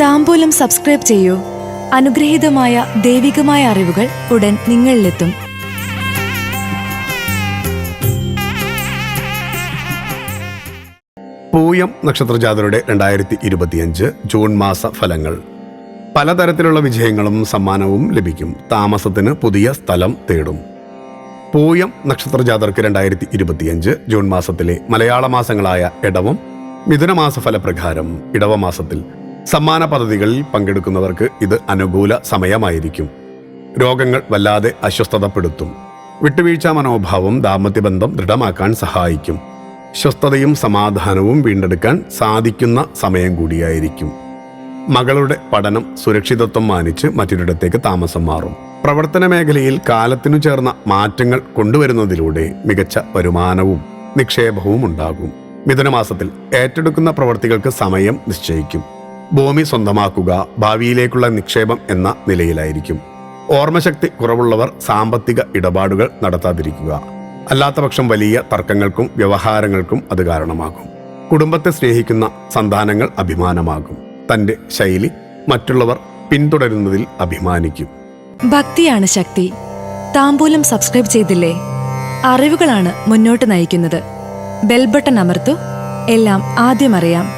താമ്പൂലം subscribe ചെയ്യൂ. അനുഗ്രഹീതമായ ദൈവികമായ അറിവുകൾ ഉടൻ നിങ്ങളിലെത്തും. പൂയം നക്ഷത്രജാതരുടെ രണ്ടായിരത്തി ഇരുപത്തിയഞ്ച് ജൂൺ മാസ ഫലങ്ങൾ. പലതരത്തിലുള്ള വിജയങ്ങളും സമ്മാനവും ലഭിക്കും. താമസത്തിന് പുതിയ സ്ഥലം തേടും. പൂയം നക്ഷത്രജാതർക്ക് രണ്ടായിരത്തി ഇരുപത്തിയഞ്ച് ജൂൺ മാസത്തിലെ മലയാള മാസങ്ങളായ ഇടവം മിഥുനമാസ ഫലപ്രകാരം ഇടവമാസത്തിൽ സമ്മാന പദ്ധതികളിൽ പങ്കെടുക്കുന്നവർക്ക് ഇത് അനുകൂല സമയമായിരിക്കും. രോഗങ്ങൾ വല്ലാതെ അസ്വസ്ഥതപ്പെടുത്തും. വിട്ടുവീഴ്ച മനോഭാവം ദാമ്പത്യബന്ധം ദൃഢമാക്കാൻ സഹായിക്കും. സ്വസ്ഥതയും സമാധാനവും വീണ്ടെടുക്കാൻ സാധിക്കുന്ന സമയം കൂടിയായിരിക്കും. മകളുടെ പഠനം സുരക്ഷിതത്വം മാനിച്ച് മറ്റൊരിടത്തേക്ക് താമസം മാറും. പ്രവർത്തന മേഖലയിൽ കാലത്തിനു ചേർന്ന മാറ്റങ്ങൾ കൊണ്ടുവരുന്നതിലൂടെ മികച്ച വരുമാനവും നിക്ഷേപവും ഉണ്ടാകും. മിഥുനമാസത്തിൽ ഏറ്റെടുക്കുന്ന പ്രവർത്തികൾക്ക് സമയം നിശ്ചയിക്കും. ഭൂമി സ്വന്തമാക്കുക ഭാവിയിലേക്കുള്ള നിക്ഷേപം എന്ന നിലയിലായിരിക്കും. ഓർമ്മശക്തി കുറവുള്ളവർ സാമ്പത്തിക ഇടപാടുകൾ നടത്താതിരിക്കുക. അല്ലാത്തപക്ഷം വലിയ തർക്കങ്ങൾക്കും വ്യവഹാരങ്ങൾക്കും അത് കാരണമാകും. കുടുംബത്തെ സ്നേഹിക്കുന്ന സന്താനങ്ങൾ അഭിമാനമാകും. തന്റെ ശൈലി മറ്റുള്ളവർ പിന്തുടരുന്നതിൽ അഭിമാനിക്കും. ഭക്തിയാണ് ശക്തി. താമ്പൂലം സബ്സ്ക്രൈബ് ചെയ്തില്ലേ? അറിവുകളാണ് മുന്നോട്ട് നയിക്കുന്നത്. ബെൽബട്ടൺ അമർത്തു. എല്ലാം ആദ്യം അറിയാം.